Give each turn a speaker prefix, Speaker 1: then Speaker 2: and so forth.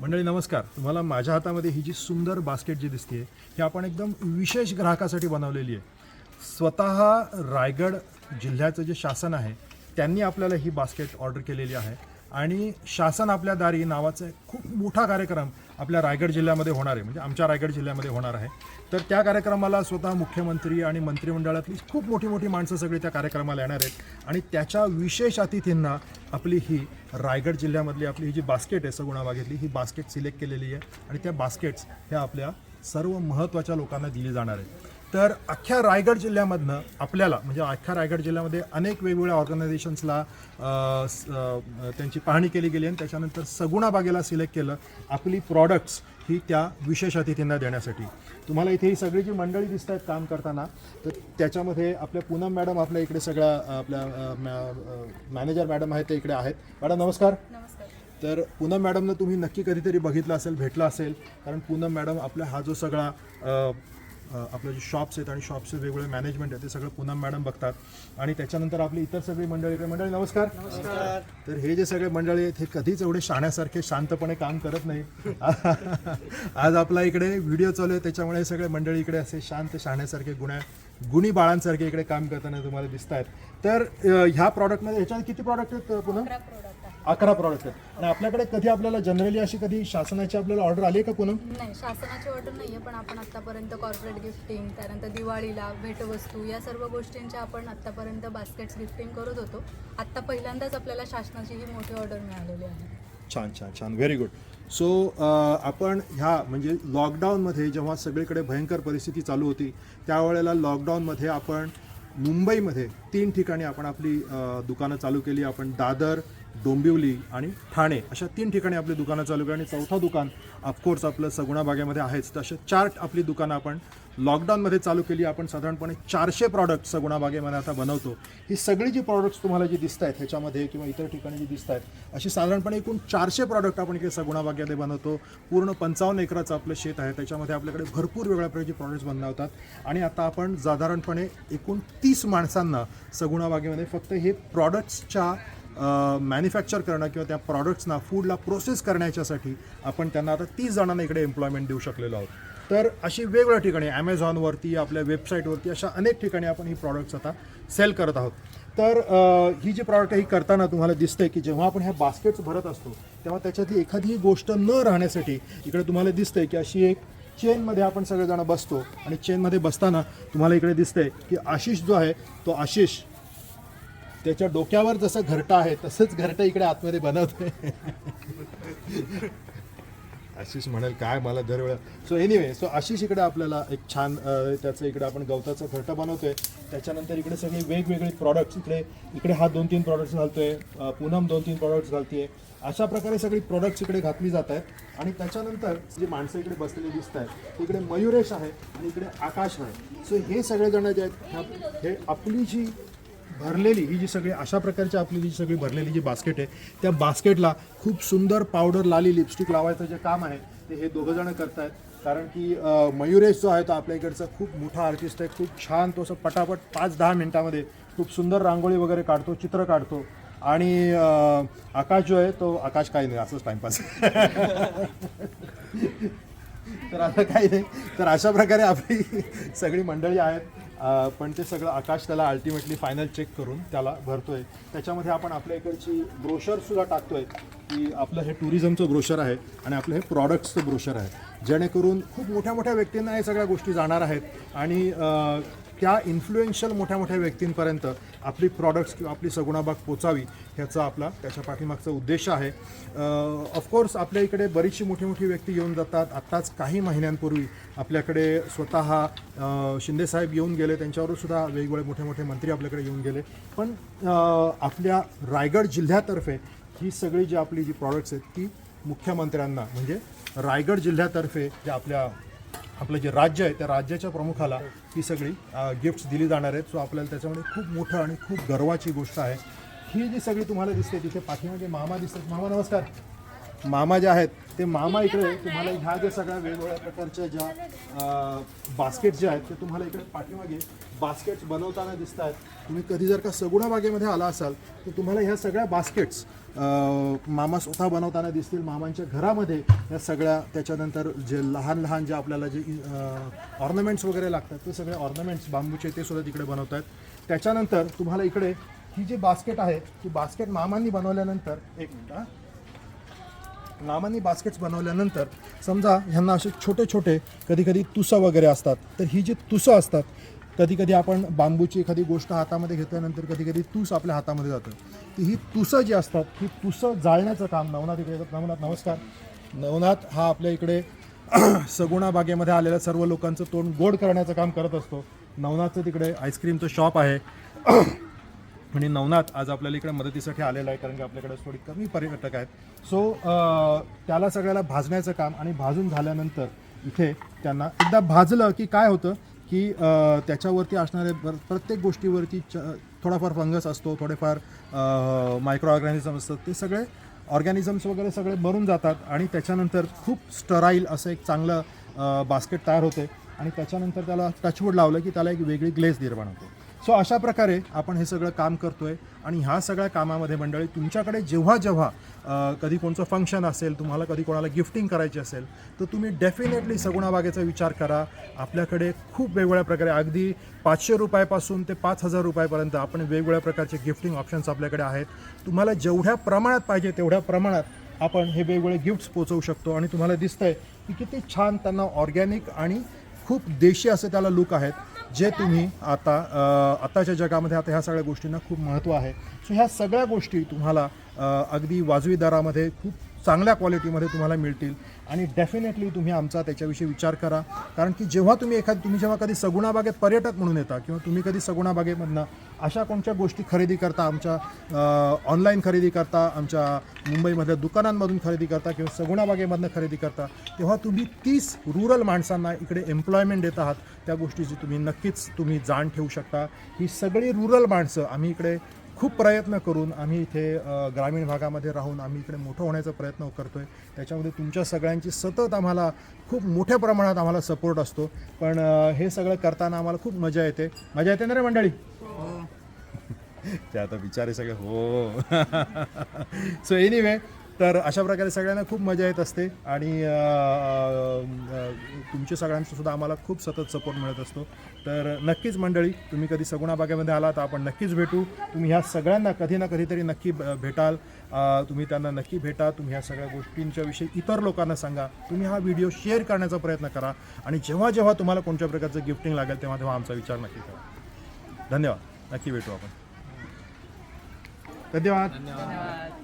Speaker 1: मंडळी नमस्कार. तुम्हाला माझ्या हातामध्ये ही जी सुंदर बास्केट जी दिसते ही आपण एकदम विशेष ग्राहकासाठी बनवलेली आहे स्वतः रायगड जिल्ह्याचं जे शासन आहे त्यांनी आपल्याला ही बास्केट ऑर्डर केलेली आहे. आणि शासन आपल्या दारी नावाचा एक खूप मोठा कार्यक्रम आपल्या रायगड जिल्ह्यामध्ये होणार आहे. म्हणजे आमच्या रायगड जिल्ह्यामध्ये होणार आहे. तर त्या कार्यक्रमाला स्वतः मुख्यमंत्री आणि मंत्रिमंडळातली खूप मोठी मोठी माणसं सगळी त्या कार्यक्रमाला येणार आहेत. आणि त्याच्या विशेष अतिथींना आपली ही रायगड जिल्ह्यामधली आपली ही जी बास्केट आहे सगुणा बागेतली ही बास्केट सिलेक्ट केलेली आहे. आणि त्या बास्केट्स ह्या आपल्या सर्व महत्त्वाच्या लोकांना दिली जाणार आहेत. तर अख्ख्या रायगड जिल्ह्यामधनं आपल्याला म्हणजे अख्ख्या रायगड जिल्ह्यामध्ये अनेक वेगवेगळ्या ऑर्गनायझेशन्सला त्यांची पाहणी केली गेली आणि त्याच्यानंतर सगुणा बागेला सिलेक्ट केलं आपली प्रॉडक्ट्स ही त्या विशेष अतिथींना देण्यासाठी. तुम्हाला इथे ही सगळी जी मंडळी दिसत आहेत काम करताना तर त्याच्यामध्ये आपल्या पूनम मॅडम आपल्या इकडे सगळ्या आपल्या मॅनेजर मॅडम आहेत ते इकडे आहेत. मॅडम नमस्कार. तर पूनम मॅडमनं तुम्ही नक्की कधीतरी बघितलं असेल भेटलं असेल कारण पूनम मॅडम आपला हा जो सगळा आपलं जे शॉप्स आहेत आणि शॉप्सचे वेगवेगळे मॅनेजमेंट आहे ते सगळं पूनम मॅडम बघतात. आणि त्याच्यानंतर आपली इतर सगळी मंडळी इकडे मंडळी नमस्कार. नमस्कार. तर हे जे सगळे मंडळी आहेत हे कधीच एवढे शाण्यासारखे शांतपणे काम करत नाही. आज आपला इकडे व्हिडिओ चालू आहे. त्याच्यामुळे हे सगळे मंडळी इकडे असे शांत शाण्यासारखे गुण्या गुणी बाळांसारखे इकडे काम करताना तुम्हाला दिसत आहेत तर ह्या प्रॉडक्टमध्ये ह्याच्यात किती प्रॉडक्ट आहेत पूनम?
Speaker 2: अकरा प्रोडक्ट
Speaker 1: आहेत. आणि आपल्याकडे कधी आपल्याला जनरली अशी कधी शासनाची आपल्याला ऑर्डर आली आहे का पूनम?
Speaker 2: नाही शासनाची ऑर्डर नाही आहे पण आपण आत्तापर्यंत कॉर्पोरेट गिफ्टिंग त्यानंतर दिवाळीला भेटवस्तू या सर्व गोष्टींच्या आपण आत्तापर्यंत बास्केट्स गिफ्टिंग करत होतो. आत्ता पहिल्यांदाच आपल्याला शासनाची ही मोठी ऑर्डर मिळालेली आहे.
Speaker 1: छान छान छान. व्हेरी गुड सो आपण ह्या म्हणजे लॉकडाऊनमध्ये जेव्हा सगळीकडे भयंकर परिस्थिती चालू होती त्यावेळेला लॉकडाऊनमध्ये आपण मुंबईमध्ये तीन ठिकाणी आपण आपली अ, दुकानं चालू केली. आपण दादर डोंबिवली आणि ठाणे अशा तीन ठिकाणी आपली दुकानं चालू केली आणि चौथा दुकान ऑफकोर्स आपलं सगुणा बागेमध्ये आहेच. तर अशा चार आपली दुकानं आपण लॉकडाऊनमध्ये चालू केली. आपण साधारणपणे चारशे प्रॉडक्ट सगुणा बागेमध्ये आता बनवतो. ही सगळी जी प्रॉडक्ट्स तुम्हाला जी दिसत आहेत ह्याच्यामध्ये किंवा इतर ठिकाणी जी दिसत आहेत अशी साधारणपणे एकूण चारशे प्रॉडक्ट आपण इकडे सगुणा बागेमध्ये बनवतो. पूर्ण पंचावन्न एकराचं आपलं शेत आहे. त्याच्यामध्ये आपल्याकडे भरपूर वेगळ्या प्रकारचे प्रॉडक्ट्स बनवतात. आणि आता आपण साधारणपणे एकूण तीस माणसांना सगुणा बागेमध्ये फक्त हे प्रॉडक्ट्सच्या मॅन्युफॅक्चर करणं किंवा त्या प्रॉडक्ट्सना फूडला प्रोसेस करण्याच्यासाठी आपण त्यांना आता तीस जणांना इकडे एम्प्लॉयमेंट देऊ शकलेलो आहोत. तर अशी वेगवेगळ्या ठिकाणी ॲमेझॉनवरती आपल्या वेबसाईटवरती अशा अनेक ठिकाणी आपण ही प्रॉडक्ट्स आता सेल करत आहोत. तर ही जी प्रॉडक्ट ही करताना तुम्हाला दिसतंय की जेव्हा आपण ह्या बास्केट्स भरत असतो तेव्हा त्याच्यातली एखादी गोष्ट न राहण्यासाठी इकडे तुम्हाला दिसतंय की अशी एक चेनमध्ये आपण सगळेजण बसतो आणि चेनमध्ये बसताना तुम्हाला इकडे दिसतंय की आशिष जो आहे तो आशिष त्याच्या डोक्यावर जसं घरटं आहे तसंच घरटं इकडे आतमध्ये बनवतोय. आशिष म्हणेल काय मला दरवेळा. सो एनिवे सो आशिष इकडे आपल्याला एक छान त्याचं इकडे आपण गवताचं घरटं बनवतोय. त्याच्यानंतर इकडे सगळे वेगवेगळे प्रॉडक्ट्स इकडे इकडे हा दोन तीन प्रॉडक्ट्स घालतोय पूनम दोन तीन प्रॉडक्ट्स घालतीये. अशा प्रकारे सगळी प्रॉडक्ट्स इकडे घातली जात आहेत. आणि त्याच्यानंतर जी माणसं इकडे बसलेली दिसत आहेत इकडे मयुरेश आहे आणि इकडे आकाश आहे. सो हे सगळेजण जे आहेत हे आपली जी भरलेली ही जी सगळी अशा प्रकारची आपली जी सगळी भरलेली जी बास्केट आहे त्या बास्केटला खूप सुंदर पावडर लाली लिपस्टिक लावायचं जे काम आहे ते हे दोघं जण करतायत. कारण की मयुरेश जो आहे तो आपल्या इकडचा खूप मोठा आर्टिस्ट आहे खूप छान तो असं पटापट पाच दहा मिनटामध्ये खूप सुंदर रांगोळी वगैरे काढतो चित्र काढतो. आणि आकाश जो आहे तो आकाश काही नाही असंच टाइमपास तर आता काही नाही. तर अशा प्रकारे आपली सगळी मंडळी आहेत. पण ते सगळं आकाश त्याला अल्टिमेटली फायनल चेक करून त्याला भरतोय. त्याच्यामध्ये आपण आपल्या इकडची ब्रोशर सुद्धा टाकतोय की आपलं हे टुरिझमचं ब्रोशर आहे आणि आपलं हे प्रॉडक्ट्सचं ब्रोशर आहे. जेणेकरून खूप मोठ्या मोठ्या व्यक्तींना हे सगळ्या गोष्टी जाणार आहेत. आणि त्या इन्फ्लुएन्शियल मोठ्या मोठ्या व्यक्तींपर्यंत आपली प्रॉडक्ट्स किंवा आपली सगुणाबाग पोचावी ह्याचा आपला त्याच्या पाठीमागचा उद्देश आहे. ऑफकोर्स आपल्या इकडे बरीचशी मोठी मोठी व्यक्ती येऊन जातात. आत्ताच काही महिन्यांपूर्वी आपल्याकडे स्वतः शिंदेसाहेब येऊन गेले. त्यांच्यावर सुद्धा वेगवेगळे मोठे मोठे मंत्री आपल्याकडे येऊन गेले. पण आपल्या रायगड जिल्ह्यातर्फे ही सगळी जी आपली जी प्रॉडक्ट्स आहेत ती मुख्यमंत्र्यांना म्हणजे रायगड जिल्ह्यातर्फे जे आपल्या आपलं जे राज्य आहे त्या राज्याच्या प्रमुखाला ही सगळी गिफ्ट्स दिली जाणार आहेत. सो आपल्याला त्याच्यामध्ये खूप मोठं आणि खूप गर्वाची गोष्ट आहे. ही जी सगळी तुम्हाला दिसते तिथे पाठीमागे मामा दिसतात. मामा नमस्कार. मामा जे आहेत ते मामा इकडे तुम्हाला ह्या ज्या सगळ्या वेगवेगळ्या प्रकारच्या ज्या बास्केट ज्या आहेत ते तुम्हाला इकडे पाठीमागे बास्केट्स बनवताना दिसत आहेत तुम्ही कधी जर का सगुणा बागेमध्ये आला असाल तर तुम्हाला ह्या सगळ्या बास्केट्स मामा स्वतः बनवताना दिसतील. मामांच्या घरामध्ये या सगळ्या त्याच्यानंतर जे लहान लहान जे आपल्याला जे ऑर्नमेंट्स वगैरे लागतात ते सगळे ऑर्नमेंट्स बांबूचे ते सुद्धा तिकडे बनवतात आहेत त्याच्यानंतर तुम्हाला इकडे ही जी बास्केट आहे ती बास्केट मामांनी बनवल्यानंतर एक मिनिट हां. मामांनी बास्केट्स बनवल्यानंतर समजा ह्यांना असे छोटे छोटे कधी कधी तुसं वगैरे असतात. तर ही जी तुसं असतात कधी कधी आपण बांबूची एखादी गोष्ट हातामध्ये घेतल्यानंतर कधी कधी तूस आपल्या हातामध्ये जातं ती ही तुसं जी असतात ही तुसं जाळण्याचं काम नवनाथ इकडे येतात. नवनाथ नमस्कार. नवनाथ हा आपल्या इकडे सगुणा बागेमध्ये आलेल्या सर्व लोकांचं तोंड गोड करण्याचं काम करत असतो. नवनाथचं तिकडे आईस्क्रीमचं शॉप आहे. म्हणजे नवनाथ आज आपल्याला इकडे मदतीसाठी आलेला आहे कारण की आपल्याकडे थोडी कमी पर्यटक आहेत. सो त्याला सगळ्याला भाजण्याचं काम आणि भाजून झाल्यानंतर इथे त्यांना एकदा भाजलं की काय होतं? की त्याच्यावरती असणारे प्रत्येक गोष्टीवरती च थोडाफार फंगस असतो थोडेफार मायक्रो ऑर्गॅनिझम असतात ते सगळे ऑर्गॅनिझम्स वगैरे सगळे मरून जातात आणि त्याच्यानंतर खूप स्टराईल असं एक चांगलं बास्केट तयार होते आणि त्याच्यानंतर त्याला टचवूड लावलं की त्याला एक वेगळी ग्लेज निर्माण होते. सो अशा प्रकारे आपण हे सगळं काम करतोय आणि ह्या सगळ्या कामामध्ये मंडळी तुमच्याकडे जेव्हा जेव्हा कधी कोणचं फंक्शन असेल तुम्हाला कधी कोणाला गिफ्टिंग करायची असेल तर तुम्ही डेफिनेटली सगुणा बागेचा विचार करा. आपल्याकडे खूप वेगवेगळ्या प्रकारे अगदी पाचशे रुपयापासून ते पाच हजार रुपयापर्यंत आपण वेगवेगळ्या प्रकारचे गिफ्टिंग ऑप्शन्स आपल्याकडे आहेत. तुम्हाला जेवढ्या प्रमाणात पाहिजे तेवढ्या प्रमाणात आपण हे वेगवेगळे गिफ्ट्स पोचवू शकतो. आणि तुम्हाला दिसतंय की किती छान त्यांना ऑर्गॅनिक आणि खूप देशी असे त्याला लुक आहेत जे तुम्ही आता आताच्या जगामध्ये आता ह्या सगळ्या गोष्टींना खूप महत्त्व आहे. सो ह्या सगळ्या गोष्टी तुम्हाला अगदी वाजवी दरामध्ये खूप चांगल्या क्वालिटीमध्ये तुम्हाला मिळतील. आणि डेफिनेटली तुम्ही आमचा त्याच्याविषयी विचार करा. कारण की जेव्हा तुम्ही एखाद तुम्ही जेव्हा कधी सगुणा बागेत पर्यटक म्हणून येता किंवा तुम्ही कधी सगुणा बागेमधनं अशा कोणत्या गोष्टी खरेदी करता आमच्या ऑनलाईन खरेदी करता आमच्या मुंबईमधल्या दुकानांमधून खरेदी करता किंवा सगुणा बागेमधनं खरेदी करता तेव्हा तुम्ही तीस रुरल माणसांना इकडे एम्प्लॉयमेंट देत आहात. त्या गोष्टीची तुम्ही नक्कीच तुम्ही जाण ठेवू शकता. ही सगळी रुरल माणसं आम्ही इकडे खूप प्रयत्न करून आम्ही इथे ग्रामीण भागामध्ये राहून आम्ही इकडे मोठं होण्याचा प्रयत्न करतोय. त्याच्यामध्ये तुमच्या सगळ्यांची सतत आम्हाला खूप मोठ्या प्रमाणात आम्हाला सपोर्ट असतो. पण हे सगळं करताना आम्हाला खूप मजा येते. मजा येते ना रे मंडळी? ते आता बिचारे सगळे हो. सो एनिवे तर अशा प्रकारे सगळ्यांना खूप मजा येत असते आणि तुमच्या सगळ्यांचं सुद्धा आम्हाला खूप सतत सपोर्ट मिळत असतो. तर नक्कीच मंडळी तुम्ही कधी सगुणा बागेमध्ये आला तर आपण नक्कीच भेटू. तुम्ही ह्या सगळ्यांना कधी ना कधीतरी नक्की भेटाल. तुम्ही त्यांना नक्की भेटा तुम्ही ह्या सगळ्या गोष्टींच्या विषयी इतर लोकांना सांगा. तुम्ही हा व्हिडिओ शेअर करण्याचा प्रयत्न करा आणि जेव्हा जेव्हा तुम्हाला कोणत्या प्रकारचं गिफ्टिंग लागेल तेव्हा तेव्हा आमचा विचार नक्की करा. धन्यवाद. नक्की भेटू आपण. धन्यवाद.
Speaker 3: धन्यवाद.